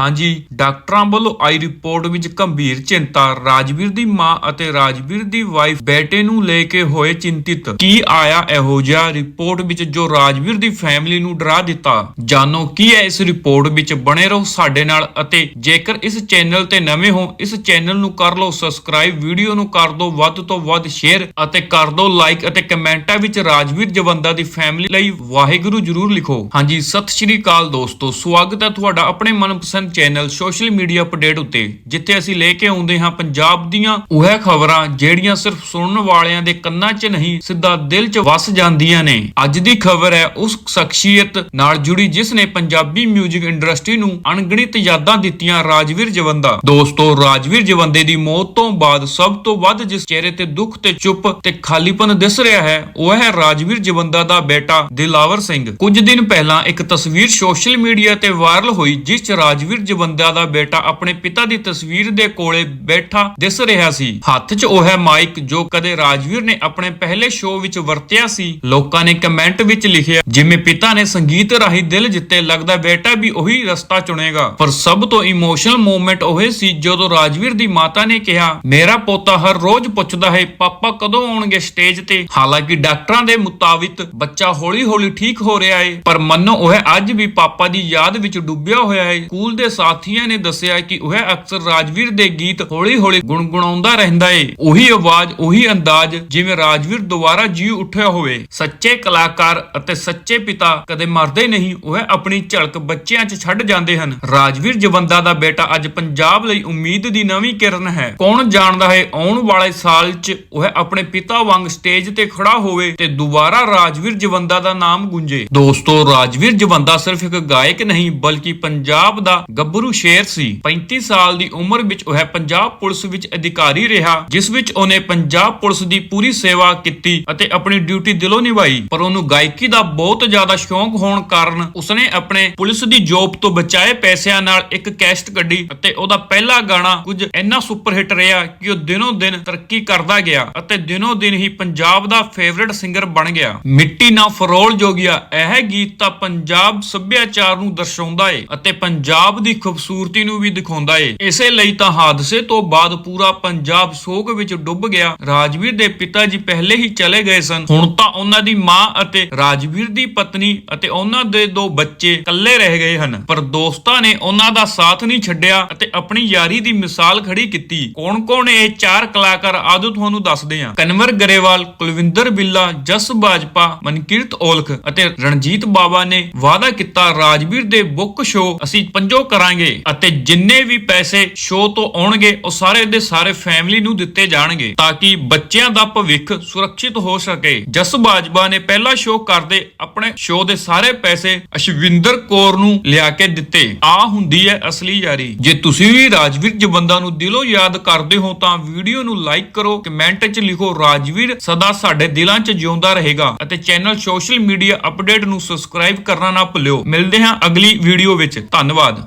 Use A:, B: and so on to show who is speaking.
A: ਹਾਂਜੀ, ਡਾਕਟਰਾਂ ਵੱਲੋਂ ਆਈ ਰਿਪੋਰਟ ਵਿੱਚ ਗੰਭੀਰ ਚਿੰਤਾ। ਰਾਜਵੀਰ ਦੀ ਮਾਂ ਅਤੇ ਰਾਜਵੀਰ ਦੀ ਵਾਈਫ ਬੇਟੇ ਨੂੰ ਲੈ ਕੇ ਹੋਏ ਚਿੰਤਿਤ। ਕੀ ਆਇਆ ਇਹੋ ਜਿਹਾ ਰਿਪੋਰਟ ਵਿੱਚ ਜੋ ਰਾਜਵੀਰ ਦੀ ਫੈਮਿਲੀ ਨੂੰ ਡਰਾ ਦਿੱਤਾ? ਜਾਣੋ ਕੀ ਹੈ ਇਸ ਰਿਪੋਰਟ ਵਿੱਚ? ਬਣੇ ਰਹੋ ਸਾਡੇ ਨਾਲ ਅਤੇ ਜੇਕਰ ਇਸ ਚੈਨਲ ਤੇ ਨਵੇਂ ਹੋ, ਇਸ ਚੈਨਲ ਨੂੰ ਕਰ ਲਓ ਸਬਸਕ੍ਰਾਈਬ ਵੀਡੀਓ ਨੂੰ ਕਰ ਦਿਓ ਵੱਧ ਤੋਂ ਵੱਧ ਸ਼ੇਅਰ ਅਤੇ ਕਰ ਦਿਓ ਲਾਈਕ ਅਤੇ ਕਮੈਂਟਾਂ ਵਿੱਚ ਰਾਜਵੀਰ ਜਵੰਦਾ ਦੀ ਫੈਮਿਲੀ ਲਈ ਵਾਹਿਗੁਰੂ ਜਰੂਰ ਲਿਖੋ। ਹਾਂਜੀ, ਸਤਿ ਸ਼੍ਰੀ ਅਕਾਲ ਦੋਸਤੋ, ਸਵਾਗਤ ਹੈ ਤੁਹਾਡਾ ਆਪਣੇ ਮਨਪਸੰਦ ਚੈਨਲ ਸੋਸ਼ਲ ਮੀਡੀਆ ਅਪਡੇਟ ਉੱਤੇ, ਜਿੱਥੇ ਅਸੀਂ ਲੈ ਕੇ ਆਉਂਦੇ ਹਾਂ ਪੰਜਾਬ ਦੀਆਂ ਉਹ ਖਬਰਾਂ, ਜਿਹੜੀਆਂ ਸਿਰਫ ਸੁਣਨ ਵਾਲਿਆਂ ਦੇ ਕੰਨਾਂ 'ਚ ਨਹੀਂ, ਸਿੱਧਾ ਦਿਲ 'ਚ ਵਸ ਜਾਂਦੀਆਂ ਨੇ। ਅੱਜ ਦੀ ਖਬਰ ਹੈ ਉਸ ਸ਼ਖਸੀਅਤ ਨਾਲ ਜੁੜੀ, ਜਿਸ ਨੇ ਪੰਜਾਬੀ 뮤직 ਇੰਡਸਟਰੀ ਨੂੰ ਅਣਗਿਣਤ ਯਾਦਾਂ ਦਿੱਤੀਆਂ ਰਾਜਵੀਰ ਜਵੰਦਾ। ਦੋਸਤੋ, ਰਾਜਵੀਰ ਜਵੰਦੇ ਦੀ ਮੌਤ ਤੋਂ ਬਾਅਦ ਸਭ ਤੋਂ ਵੱਧ ਜਿਸ ਚਿਹਰੇ ਤੇ ਦੁੱਖ ਤੇ ਚੁੱਪ ਤੇ ਖਾਲੀਪਨ ਦਿਸ ਰਿਹਾ ਹੈ, ਉਹ ਹੈ ਰਾਜਵੀਰ ਜਵੰਦਾ ਦਾ ਬੇਟਾ ਦਿਲਾਵਰ ਸਿੰਘ। ਕੁਝ ਦਿਨ ਪਹਿਲਾਂ ਇੱਕ ਤਸਵੀਰ ਸੋਸ਼ਲ ਮੀਡੀਆ ਤੇ ਵਾਇਰਲ ਹੋਈ, ਜਿਸ 'ਚ ਰਾਜਵੀਰ ਜਵੰਦਾ ਦਾ ਬੇਟਾ ਆਪਣੇ ਪਿਤਾ ਦੀ ਤਸਵੀਰ ਦੇ ਕੋਲੇ ਬੈਠਾ ਦਿਸ ਰਿਹਾ ਸੀ। ਹੱਥ 'ਚ ਉਹ ਹੈ ਮਾਈਕ ਜੋ ਕਦੇ ਰਾਜਵੀਰ ਨੇ ਆਪਣੇ ਪਹਿਲੇ ਸ਼ੋਅ ਵਿੱਚ ਵਰਤਿਆ ਸੀ। ਲੋਕਾਂ ਨੇ ਕਮੈਂਟ ਵਿੱਚ ਲਿਖਿਆ, ਜਿਵੇਂ ਪਿਤਾ ਨੇ ਸੰਗੀਤ ਰਾਹੀਂ ਦਿਲ ਜਿੱਤੇ, ਲੱਗਦਾ ਬੇਟਾ ਵੀ ਉਹੀ ਰਸਤਾ ਚੁਣੇਗਾ। ਪਰ ਸਭ ਤੋਂ ਇਮੋਸ਼ਨਲ ਮੂਮੈਂਟ ਉਹ ਸੀ ਜਦੋਂ ਰਾਜਵੀਰ ਦੀ ਮਾਤਾ ਨੇ ਕਿਹਾ, ਮੇਰਾ ਪੋਤਾ ਹਰ ਰੋਜ਼ ਪੁੱਛਦਾ ਹੈ, ਪਾਪਾ ਕਦੋਂ ਆਉਣਗੇ ਸਟੇਜ ਤੇ? ਹਾਲਾਂਕਿ ਡਾਕਟਰਾਂ ਦੇ ਮੁਤਾਬਿਕ ਬੱਚਾ ਹੌਲੀ-ਹੌਲੀ ਠੀਕ ਹੋ ਰਿਹਾ ਹੈ ਪਰ ਮੰਨੋ ਉਹ ਅੱਜ ਵੀ ਪਾਪਾ ਦੀ ਯਾਦ ਵਿੱਚ ਡੁੱਬਿਆ ਹੋਇਆ ਹੈ ਸਕੂਲ ਦੇ ਸਾਥੀਆਂ ਨੇ ਦੱਸਿਆ ਕਿ ਉਹ ਅਕਸਰ ਰਾਜਵੀਰ ਦੇ ਗੀਤ ਹੌਲੀ-ਹੌਲੀ ਗੁੰਗੁਣਾਉਂਦਾ ਰਹਿੰਦਾ ਹੈ ਉਹੀ ਆਵਾਜ਼, ਉਹੀ ਅੰਦਾਜ਼, ਜਿਵੇਂ ਰਾਜਵੀਰ ਦੁਬਾਰਾ ਜੀ ਉੱਠਿਆ ਹੋਵੇ। ਸੱਚੇ ਕਲਾਕਾਰ ਅਤੇ ਸੱਚੇ ਪਿਤਾ ਕਦੇ ਮਰਦੇ ਨਹੀਂ, ਉਹ ਆਪਣੀ ਝਲਕ ਬੱਚਿਆਂ 'ਚ ਛੱਡ ਜਾਂਦੇ ਹਨ। ਰਾਜਵੀਰ ਜਵੰਦਾ ਦਾ ਬੇਟਾ ਅੱਜ ਪੰਜਾਬ ਲਈ ਉਮੀਦ ਦੀ ਨਵੀਂ ਕਿਰਨ ਹੈ। ਕੌਣ ਜਾਣਦਾ ਹੈ, ਆਉਣ ਵਾਲੇ ਸਾਲ 'ਚ ਉਹ ਆਪਣੇ ਪਿਤਾ ਵਾਂਗ ਸਟੇਜ ਤੇ ਖੜਾ ਹੋਵੇ ਤੇ ਦੁਬਾਰਾ ਰਾਜਵੀਰ ਜਵੰਦਾ ਦਾ ਨਾਮ ਗੂੰਜੇ। ਦੋਸਤੋ, ਰਾਜਵੀਰ ਜਵੰਦਾ ਸਿਰਫ ਇੱਕ ਗਾਇਕ ਨਹੀਂ, ਬਲਕਿ ਪੰਜਾਬ ਦਾ ਗੱਭਰੂ ਸ਼ੇਰ ਸੀ। 35 ਸਾਲ ਦੀ ਉਮਰ ਵਿੱਚ ਉਹ ਪੰਜਾਬ ਪੁਲਿਸ ਵਿੱਚ ਅਧਿਕਾਰੀ ਰਿਹਾ, ਜਿਸ ਵਿੱਚ ਉਹਨੇ ਪੰਜਾਬ ਪੁਲਿਸ ਦੀ ਪੂਰੀ ਸੇਵਾ ਕੀਤੀ ਅਤੇ ਆਪਣੀ ਡਿਊਟੀ ਦਿਲੋਂ ਨਿਭਾਈ। ਪਰ ਉਹਨੂੰ ਗਾਇਕੀ ਦਾ ਬਹੁਤ ਜ਼ਿਆਦਾ ਸ਼ੌਂਕ ਹੋਣ ਕਾਰਨ ਉਸਨੇ ਆਪਣੇ ਪੁਲਿਸ ਦੀ ਜੌਬ ਤੋਂ ਬਚਾਏ ਪੈਸਿਆਂ ਨਾਲ ਇੱਕ ਕੈਸਟ ਕੱਢੀ ਅਤੇ ਉਹਦਾ ਪਹਿਲਾ ਗਾਣਾ ਕੁਝ ਇੰਨਾ ਸੁਪਰ ਹਿੱਟ ਰਿਹਾ ਕਿ ਉਹ ਦਿਨੋਂ ਦਿਨ ਤਰੱਕੀ ਕਰਦਾ ਗਿਆ ਅਤੇ ਦਿਨੋਂ ਦਿਨ ਹੀ ਪੰਜਾਬ ਦਾ ਫੇਵਰਿਟ ਸਿੰਗਰ ਬਣ ਗਿਆ। ਮਿੱਟੀ ਨਾ ਫਰੋਲ ਜੋਗਿਆ, ਇਹ ਗੀਤ ਤਾਂ ਪੰਜਾਬ ਸੱਭਿਆਚਾਰ ਨੂੰ ਦਰਸਾਉਂਦਾ ਏ ਅਤੇ ਪੰਜਾਬ ਦੀ ਖੂਬਸੂਰਤੀ ਨੂੰ ਵੀ ਦਿਖਾਉਂਦਾ ਏ। ਇਸੇ ਲਈ ਤਾਂ ਹਾਦਸੇ ਤੋਂ ਬਾਅਦ ਪੂਰਾ ਪੰਜਾਬ ਸੋਗ ਵਿੱਚ ਡੁੱਬ ਗਿਆ। ਰਾਜਵੀਰ ਦੇ ਪਿਤਾ ਜੀ ਪਹਿਲੇ ਹੀ ਚਲੇ ਗਏ ਸਨ। ਹੁਣ ਤਾਂ ਉਹਨਾਂ ਦੀ ਮਾਂ ਅਤੇ ਰਾਜਵੀਰ ਦੀ ਪਤਨੀ ਅਤੇ ਉਹਨਾਂ ਦੇ ਦੋ ਬੱਚੇ ਇਕੱਲੇ ਰਹਿ ਗਏ ਹਨ। ਪਰ ਦੋਸਤਾਂ ਨੇ ਉਹਨਾਂ ਦਾ ਸਾਥ ਨਹੀਂ ਛੱਡਿਆ ਅਤੇ ਆਪਣੀ ਯਾਰੀ ਦੀ ਮਿਸਾਲ ਖੜੀ ਕੀਤੀ। ਕੌਣ-ਕੌਣ ਇਹ ਚਾਰ ਕਲਾਕਾਰ ਆਦੋ ਤੁਹਾਨੂੰ ਦੱਸਦੇ ਹਾਂ। ਕਨਵਰ ਗਰੇਵਾਲ, ਕੁਲਵਿੰਦਰ ਬਿੱਲਾ, ਜਸ ਬਾਜਪਾ, ਮਨਕੀਰਤ ਔਲਖ ਅਤੇ ਰਣਜੀਤ ਬਾਵਾ ਨੇ ਵਾਅਦਾ ਕੀਤਾ, ਰਾਜਵੀਰ ਦੇ ਬੁੱਕ ਸ਼ੋਅ ਅਸੀਂ ਪੰਜੋ ਕਰਾਂਗੇ ਅਤੇ ਜਿੰਨੇ ਵੀ ਪੈਸੇ ਸ਼ੋਅ ਤੋਂ ਆਉਣਗੇ, ਉਹ ਸਾਰੇ ਦੇ ਸਾਰੇ ਫੈਮਿਲੀ ਨੂੰ ਦਿੱਤੇ ਜਾਣਗੇ ਤਾਂ ਕਿ ਬੱਚਿਆਂ ਦਾ ਭਵਿੱਖ ਸੁਰੱਖਿਅਤ ਹੋ ਸਕੇ। ਜਸ ਬਾਜਵਾ ਨੇ ਪਹਿਲਾ ਸ਼ੋਅ ਕਰਦੇ ਆਪਣੇ ਸ਼ੋਅ ਦੇ ਸਾਰੇ ਪੈਸੇ ਅਸ਼ਵਿੰਦਰ ਕੌਰ ਨੂੰ ਲਿਆ ਕੇ ਦਿੱਤੇ। ਆ ਹੁੰਦੀ ਹੈ ਅਸਲੀ ਯਾਰੀ। ਜੇ ਤੁਸੀਂ ਵੀ ਰਾਜਵੀਰ ਜਵੰਦਾ ਨੂੰ ਦਿਲੋਂ ਯਾਦ ਕਰਦੇ ਹੋ ਤਾਂ ਵੀਡੀਓ ਨੂੰ ਲਾਈਕ ਕਰੋ, ਕਮੈਂਟ 'ਚ ਲਿਖੋ, ਰਾਜਵੀਰ ਸਦਾ ਸਾਡੇ ਦਿਲਾਂ 'ਚ ਜਿਉਂਦਾ ਰਹੇਗਾ ਅਤੇ ਚੈਨਲ ਸੋਸ਼ਲ ਮੀਡੀਆ ਅਪਡੇਟ ਨੂੰ ਸਬਸਕ੍ਰਾਈਬ ਕਰਨਾ ਨਾ ਭੁੱਲਿਓ। ਮਿਲਦੇ ਹਾਂ ਅਗਲੀ ਵੀਡੀਓ ਵਿੱਚ। ਧੰਨਵਾਦ।